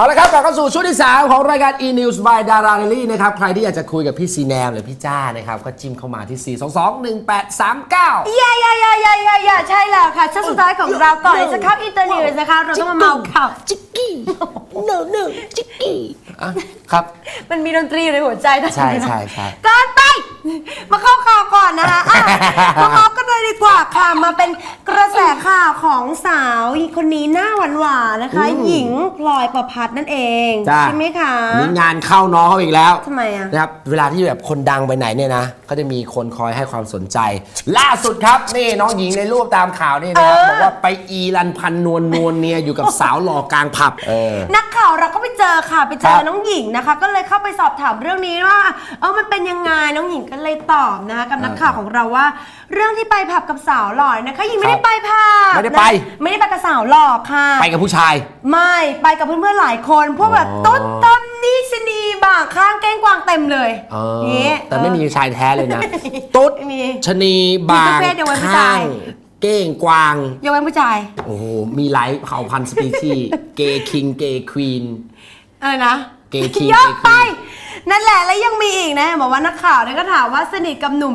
เอาละครับกลับเข้าสู่ช่วงที่ 3 ของรายการ e-news by Dara r a l y นะครับใครที่อยากจะคุยกับพี่ซีแนมหรือพี่จ้านะครับก็จิ้มเข้ามาที่ 4 2 2 1 8 3 9 อย่าอย่าอย่าอย่าอย่าอย่าใช่แล้วค่ะช่วงสุดท้ายของเราก่อนที่จะเข้าอินเตอร์เน็ตนะคะ เราต้องมาเมาข่าว จิกกี้เนอเนอจิกกี้ อะครับ มันมีดนตรีอยู่ในหัวใจนะใช่ใช่ใช่ก่อนไป มาเข้าข่าวก่อนนะคะอะมาพบกันเลยดีกว่าค่ะ มาเป็นกระแสข่าวของสาวคนนี้หน้าหวานหวานๆนะคะ หญิงพลอยประพัฒน์นั่นเองจ้าใช่ไหมคะมีงานเข้าน้องเขาอีกแล้วทำไมอะ นะครับเวลาที่แบบคนดังไปไหนเนี่ยนะก็จะมีคนคอยให้ความสนใจ ล่าสุดครับนี่น้องหญิงในรูปตามข่าวนี่นะครับเออบอกว่าไปอีรันพันนวลนวลเนียอยู่กับสาวหล่อกลางผับเออ นักข่าวเราก็ไปเจอค่ะ ไปเจคอรับน้องหญิงนะคะ ก็เลยเข้าไปสอบถามเรื่องนี้ว่า เออมันเป็นยังไงน้องหญิงก็เลยตอบนะคะกับนักข่าวของเราว่า เรื่องที่ไปผับกับสาวหล่อนะคะหญิงไม่ได้ไปผับไม่ได้ไป นะไม่ได้ไปกับสาวหล่อค่ะ ไปกับผู้ชาย ไม่ไปกับเพื่อนๆหลายคน พวกแบบอ๋อ ต้นต้นนี่ชะนีบางข้างแก้งกวางเต็มเลยเออนี่แต่ไม่มีเออชายแท้เลยนะ ตุ๊ดไม่มีชะนีบามีทุงกเพศยกเว้นผู้ชาข้ายง เก้งกวาง ยกเว้นผู้ชาย โอ้โห มีหลายเผ่าพันธุ์สปีชีส์เกย์คิง เกย์ควีน อะไรนะเกย์คิง เยอะไปเกย์ควีน นั่นแหละแล้วยังมีอีกนะ บอกว่านักข่าวเนี่ยก็ถามว่าสนิทกับหนุ่ม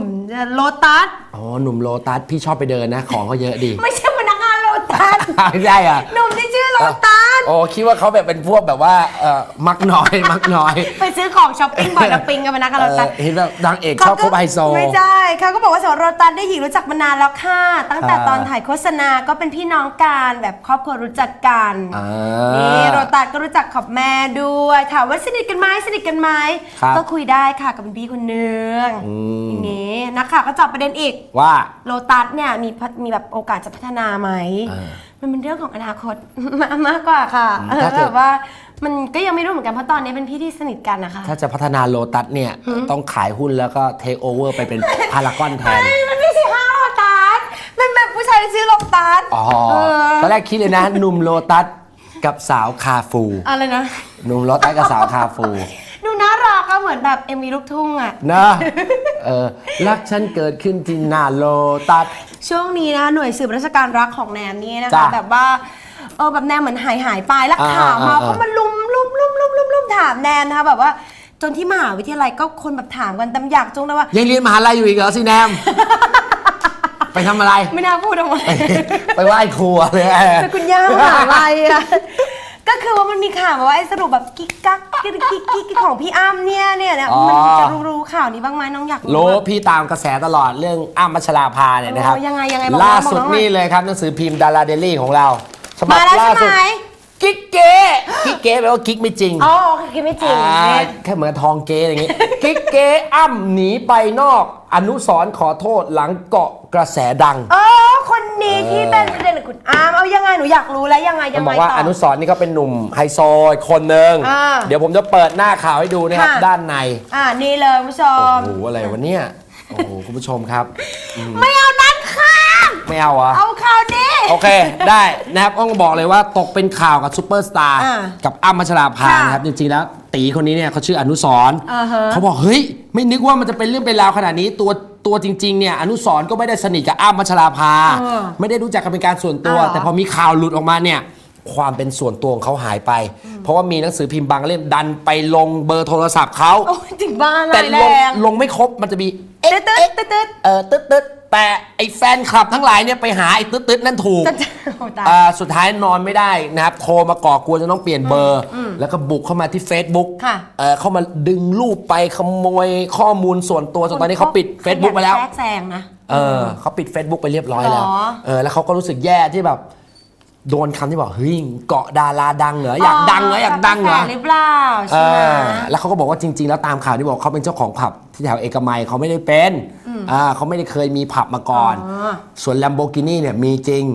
โลตัส อ๋อ หนุ่มโลตัส พี่ชอบไปเดินนะ ของเขาเยอะดี ไม่ใช่พนักงานโลตัส ไม่ใช่อะหนุ่มที่ชื่อโลตัส โอ้คิดว่าเขาแบบเป็นพวกแบบว่าเออมักน้อย มักน้อย ไปซื้อของช้อปปิ้งบ่อยแล้วปิงกับพนักงานโลตัสเออเห็นแบบนางเอกชอบคบไฮโซ ไม่ใช่เขาก็บอกว่าสาวโรตัสได้หญิงรู้จักมานานแล้วค่ะ ตั้งแต่อ่าตอนถ่ายโฆษณาก็เป็นพี่น้องกันแบบครอบครัวรู้จักกันอ่านี่โรตัสก็รู้จักขอบแม่ด้วยถามว่าสนิทกันไหมสนิทกันไหมครับก็คุยได้ค่ะกับเป็นพี่คนนึงอืมอย่างนี้นักข่าวก็จับประเด็นอีกว่าโลตัสเนี่ยมีพัฒมีแบบโอกาสจะพัฒนาไหมอ่า มันเป็นเรื่องของอนาคต มากมากกว่าค่ะอืมเออถ้าเกิด แบบว่ามันก็ยังไม่รู้เหมือนกันเพราะตอนนี้เป็นพี่ที่สนิทกันนะคะ ถ้าจะพัฒนาโลตัสเนี่ย ต้องขายหุ้นแล้วก็เทคโอเวอร์ไปเป็นพารากอนแทนเฮ้ยมันไม่ใช่ห้างโลตัสมันแบบผู้ชายที่ชื่อโลตัสอ๋อ เออตอนแรกคิดเลยนะหนุ่มโลตัสกับสาวคาฟูอะไรนะ หนุ่มโลตัสกับสาวคาฟู ดูน่ารักก็เหมือนแบบเอ็มวีลูกทุ่งอะ นะเออรักฉันเกิดขึ้นที่หน้าโลตัส ช่วงนี้นะหน่วยสืบราชการรักของแนนนี่นะคะจ้ะแบบว่าเออแบบแนนเหมือนหายหายไปแล้วอ่าข่าวมาอ่าก็มาลุมลุมลุมลุมลุมลุมถามแนนนะคะแบบว่าจนที่มหาวิทยาลัยก็คนแบบถามกันเต็มอยากจงเลยว่า ยังเรียนมหาลัยอยู่อีกเหรอสิแนม ไปทำอะไร ไม่น่าพูดออกมาไปไหว้ครัวเลยเป็นคุณย่ามหาลัยอะ ก็คือว่ามันมีข่าวมาว่าไอ้สรุปแบบกิ๊กกักกิ๊กกิ๊กกิ๊กของพี่อ้ำเนี่ยเนี่ยเนี่ยอ๋อ มันจะรู้รู้ข่าวนี้บ้างไหมน้องอยากรู้แบบพี่ตามกระแสตลอดเรื่องอ้ำมัชราภาเนี่ยนะครับโอ้ยังไงยังไงบอกล่าน้องสุดบอกน้องหน่อยนี่เลยครับหนังสือพิมพ์ดาราเดลี่ของเราฉบับมาแล้วล่าใช่สุดไหมกิ๊กเก๋กิ๊กเก๋แปลว่ากิ๊กไม่จริงอ๋อคือไม่จริงอ่าเนี่ยแค่เหมือนทองเก๋อย่างงี้ กิ๊กเก๋อ้ำหนีไปนอก อนุสรณ์ขอโทษหลังเกาะกระแสดัง เออคนนี้ ที่เป็นประเด็นกับคุณอาร์มเอายังไงหนูอยากรู้แล้วยังไงยัต้องงบไงอกว่าต่ออนุสรณ์นี่เขาเป็นหนุ่มไฮโซอีกคนหนึ่งอ่าเดี๋ยวผมจะเปิดหน้าข่าวให้ดูนะครับ ค่ะ ด้านในอ่านี่เลยคุณผู้ชโอ้มโหอะไรวะเนี่ยโอ้โหคุณผู้ชมครับไม่เอาด้านข้าง ไม่เอาเหรอะเอาข่าวนี้ โอเค ได้นะครับต้องบอกเลยว่าตกเป็นข่าวกับซูเปอร์สตาร์อ่ากับอ้ำมัชราภาค่ะนะครับจริงๆแล้วตีคนนี้เนี่ยเขาชื่ออนุสรณ์อ่าฮะเขาบอก เฮ้ย ไม่นึกว่ามันจะเป็นเรื่องเป็นราวขนาดนี้ตัว ตัวจริงๆเนี่ยอนุสรณ์ก็ไม่ได้สนิทกับอ้ำมัชราภา เออไม่ได้รู้จักกันเป็นการส่วนตัว อ้าวเหรอ แต่พอมีข่าวหลุดออกมาเนี่ยความเป็นส่วนตัวของเขาหายไป เพราะว่ามีหนังสือพิมพ์บางเล่มดันไปลงเบอร์โทรศัพท์เขา โอ้ยถึงบ้านเลแต่ยลแรงง ลงไม่ครบมันจะมี ตึ๊ดตึ๊ดตึ๊ดตึ๊ดเออตึ๊ดตึ๊ดแต่ไอ้แฟนคลับทั้งหลายเนี่ยไปหาไอ้ตึ๊ดตึ๊ดนั่นถูกตึ๊ดโอ้ตาย อ่าสุดท้ายนอนไม่ได้นะครับโทรมาก่อกวนจะต้องเปลี่ยนเบอร์ แล้วก็บุกเข้ามาที่ Facebook ค่ะ เอ่อเข้ามาดึงรูปไปขโมยข้อมูลส่วนตัวจนตอนนี้เขาปิด Facebook ไปแล้วแทรกแซงนะ เออเขาปิด Facebook ไปเรียบร้อยแล้ว หรอ เออแล้วเขาก็รู้สึกแย่ที่แบบ โดนคำที่บอกเฮ้ยเกาะดาราดังเหรออยากดังเหรออยากดังเหรอแบบกระแสหรือเปล่าเอใช่ไหมอแล้วเขาก็บอกว่าจริง ๆ แล้วตามข่าวที่บอกเขาเป็นเจ้าของผับ ที่แถวเอกมัยเขาไม่ได้เป็นอ่าเขาไม่ได้เคยมีผับมาก่อนอ๋อส่วน Lamborghini เนี่ยมีจริง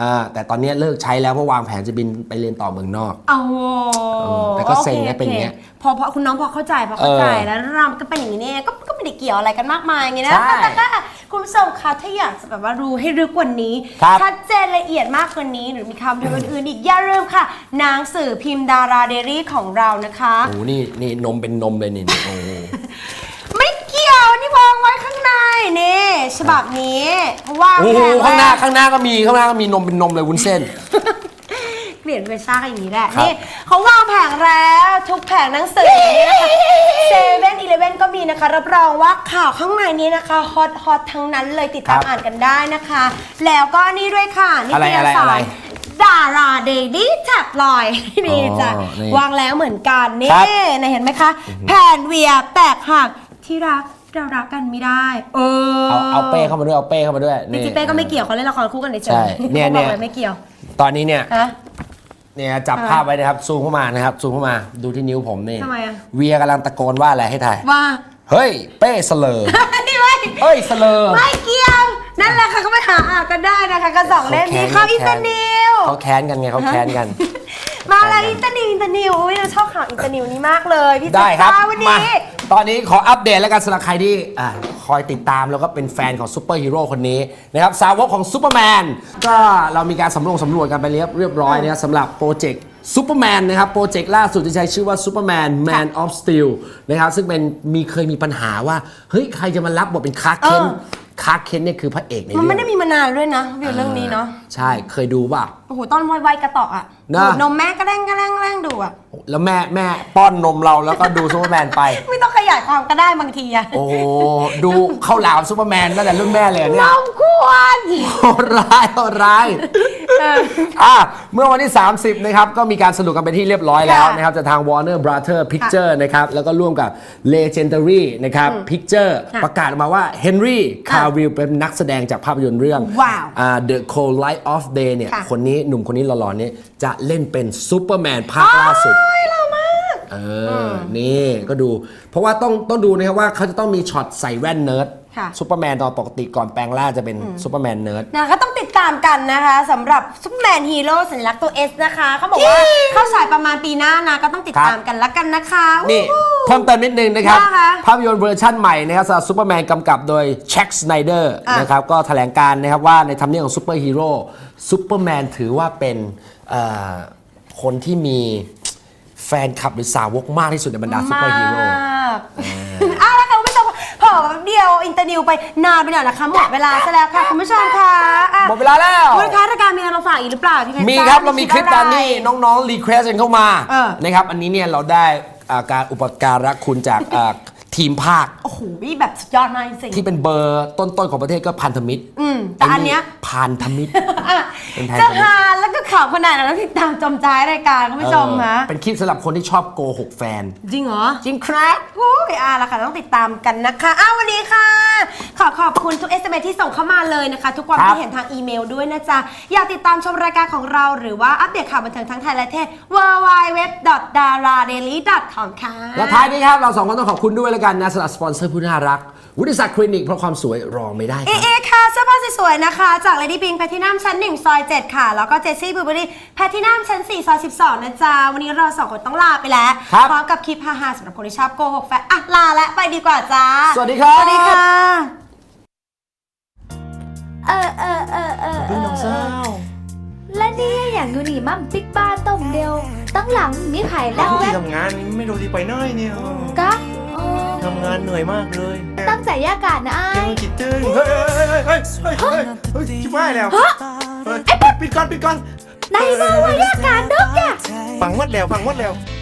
อ่าแต่ตอนนี้เลิกใช้แล้วเพราะวางแผนจะบินไปเรียนต่อเมืองนอกเอาแต่ก็เซ็งโอคนะเป็นอย่างเงี้ยโอคพอพอคุณน้องพอเข้าใจพอเข้าใจเออแล้วรำก็เป็นอย่างนี้เนี่ยก็ก็ไม่ได้เกี่ยวอะไรกันมากมายไงนะใช่แต่ก็คุณผู้ชมคะถ้าอยากจะแบบว่ารู้ให้ลึกกว่านี้ครับชัดเจนละเอียดมากกว่านี้หรือมีคำอื่นๆอีกอย่าลืมค่ะหนังสือพิมพ์ดาราเดรี่ของเรานะคะโอ้โหนี่นี่นมเป็นนมเลยนี่โอ้โห ไม่เกี่ยวนี่วางไว้ข้างในนี่ฉบับนี้เพราะว่าโอ้โหแพข้างหน้าแรกข้างหน้าก็มีข้างหน้าก็มีนมเป็นนมเลยวุ้นเส้นนลี่ยนเวชากันอย่างนี้แหละครับ นี่เขาวางแผงแล้วทุกแผงหนังสือนี่นะคะเซเว่นอีเลเว่นก็มีนะคะ รับรองว่าข่าวข้างในนี้นะคะฮอตฮอตทั้งนั้นเลยติดตามครับอ่านกันได้นะคะ แล้วก็นี่ด้วยค่ะนี่อะไรเตรียมอะไรสาอะไรรดาราเดลี่แท็บลอยนี่จ้ะอ๋อนี่วางแล้วเหมือนกันนี่ครับ นะเห็นไหมคะ แผ่นเวียแตกหักที่รัก เรารักกันไม่ได้ เออเอาเอาเป้เข้ามาด้วยเอาเป้เข้ามาด้วยจริงๆเป้ก็ไม่เกี่ยวเขาเล่นละครคู่กันเฉยๆใช่เนี่ยขาบอกเนี่ยลไม่เกี่ยวตอนนี้เนี่ยฮะ เนี่ยจับอะไรภาพไว้นะครับซูมเข้ามานะครับซูมเข้ามาดูที่นิ้วผมนี่ทำไมอะ เวียกำลังตะโกนว่าอะไรให้ถ่ายว่า เฮ้ย เป้เสลอไม่ไม่เฮ้ยเสลอ ไม่เกี่ยว นั่นแหละค่ะก็ไปหาอ่านกันได้นะคะก็สองเล่มนี้เขาเข้าแค้นอินเตอร์นิว เขาแค้นกันไงเขาแค้นกัน มาแล้วอินเตอร์นิวอินเตอร์นิวอุ้ยเราชอบข่าวอินเตอร์นิวนี้มากเลยพี่ได้ครับจ้าวันมานี้ ตอนนี้ขออัปเดตแล้วกันสำหรับใครที่อ่าคอยติดตามแล้วก็เป็นแฟนของซูเปอร์ฮีโร่คนนี้นะครับสาวกของซูเปอร์แมนก็เรามีการสำรวจสำรวจกันไปเรียบเรียบร้อยนะครับสำหรับโปรเจกต์ซูเปอร์แมนนะครับโปรเจกต์ล่าสุดที่ใช้ชื่อว่าซูเปอร์แมนแมนออฟสตีลนะครับซึ่งเป็นมีเคยมีปัญหาว่า เฮ้ย ใครจะมารับบทเป็นคาร์เคน เออ คาร์เคนเนี่ยคือพระเอกในมันเรื่ไม่องได้มีมานานด้วยนะวิวเรื่องนี้เนาะใช่เคยดูป่ะ โอ้โหตอนวัยวัยกระต่อกอะนะ ดูดนมแม่ก็แร่งก็แร่งก็แร่งดูอะแล้วแม่แม่ป้อนนมเราแล้วก็ดูซูเปอร์แมนไป ไม่ต้องขยายความก็ได้บางทีอะโอ้โหดูเข้าหลามซูเปอร์แมนตั้งแต่รุ่นแม่เลยเนี่ย เราควร โหดร้ายโหดร้าย อะเมื่อวันที่ 30 นะครับ ก็มีการสรุปกันเป็นที่เรียบร้อยแล้วค่ะนะครับจากทาง Warner Brother Picture นะครับ แล้วก็ร่วมกับ Legendary นะครับ Picture ค่ะประกาศออกมาว่า Henry Cavill เป็นนักแสดงจากภาพยนตร์เรื่องว้าวอ่า The Cold Light of Day เนี่ยค่ะคนนี้หนุ่มคนนี้หล่อๆนี้จะเล่นเป็นซูเปอร์แมนภาคล่าสุดโอ้ยเรามากเออ นี่ก็ดู เพราะว่าต้องต้องดูนะครับว่าเขาจะต้องมีช็อตใส่แว่นเนิร์ดค่ะซูเปอร์แมนตอนปกติก่อนแปลงร่างจะเป็นซูเปอร์แมนเนิร์ดนะก็ต้อง ติดตามกันนะคะสำหรับซุปเปอร์แมนฮีโร่สัญลักษณ์ตัว S นะคะเขาบอกว่าเข้าฉายประมาณปีหน้านะก็ต้องติดครับตามกันละกันนะคะนี่วู้เพิ่มเติมนิดนึงนะครับว่าคะภาพยนตร์เวอร์ชั่นใหม่นะครับสำหรับซูเปอร์แมนกำกับโดยแช็กสไนเดอร์อะนะครับก็แถลงการนะครับว่าในทำเนียบของซูเปอร์ฮีโร่ซูเปอร์แมนถือว่าเป็นเอ่อคนที่มีแฟนคลับหรือสาวกมากที่สุดในบรรดาซูเปอร์ฮีโร่ เผอแป๊บเดียวอินเตอร์นิวไปนานไปหน่อยนะคะหมดเวลาซะแล้วค่ะคุณผู้ชมค่ะอะหมดเวลาแล้ว คุณคะรายการมีอะไรมาฝากอีกหรือเปล่าที่เพจมีจ้ครับเรามีคลิปดดันนี่ น้องๆรีเควสกันเข้ามาเออ นะครับ อันนี้เนี่ยเราได้อ่าการอุปการะคุณจากอ่า ทีมภาค โอ้โหแบบสุดยอดมากจริงที่เป็นเบอร์ต้นๆของประเทศก็พันธมิตร อืมแต่อันเนี้ยพันธมิตรอะเป็นแทนจะคนนี้หาแล้วก็ข่าวขนาดนั้นติดตามจอมใจรายการคุณผู้ชมเออคะเป็นคลิปสำหรับคนที่ชอบโกหกแฟน จริงเหรอ จริงครับโอ้ยอะละค่ะ ต้องติดตามกันนะคะ อ้าววันนี้ค่ะ ขอขอบคุณทุก SMS ที่ส่งเข้ามาเลยนะคะ ทุกความครับคิดเห็นทางอีเมลด้วยนะจ๊ะ อยากติดตามชมรายการของเราหรือว่าอัปเดตข่าวบันเทิงทั้งไทยและเทศ www.daradaily.com ค่ะ และท้ายนี้ครับ เราสองคนต้องขอบคุณด้วยแล้วกันนะสำหรับสปอนเซอร์ผู้น่ารัก วุฒิศักดิ์คลินิกเพราะความสวยรอไม่ได้คเอรับ เอค่ะเสื้อผ้าสวยๆนะคะ จาก Lady Pink แพทินัมชั้น 1 ซอย 7 ค่ะ แล้วก็เจสซี่บูเบอรี่แพทินัมชั้น 4 ซอย 12 นะจ๊ะ วันนี้เราสองคนต้องลาไปแล้ว ครับพร้อมกับคลิปฮาๆสำหรับคนที่ชอบโกหกแฟนอะ ลาและไปดีกว่าจ้าสวัสดีครับ สวัสดีค่ะ เออเออเออเออเออและนี่อย่างดูนี่มั่มปิ๊กบ้าต้มเดียวตั้งหลังมีไผ่แล้วที่แวะทำงานไม่รู้ที่ไปไหนเนี่ย กะเออทำงานเหนื่อยมากเลย ตั้งใจยากาศนะไอ้ายัยงคิดถึงเฮ้ยเฮ้ยเฮ้ยเฮ้ยเฮ้ยเฮ้ยชิบหายแล้วเฮ้ยปิดก่อนปิดก่อนนายบอกว่ายากาศนกจ้ะ ฟังหมดแล้วฟังหมดแล้วเ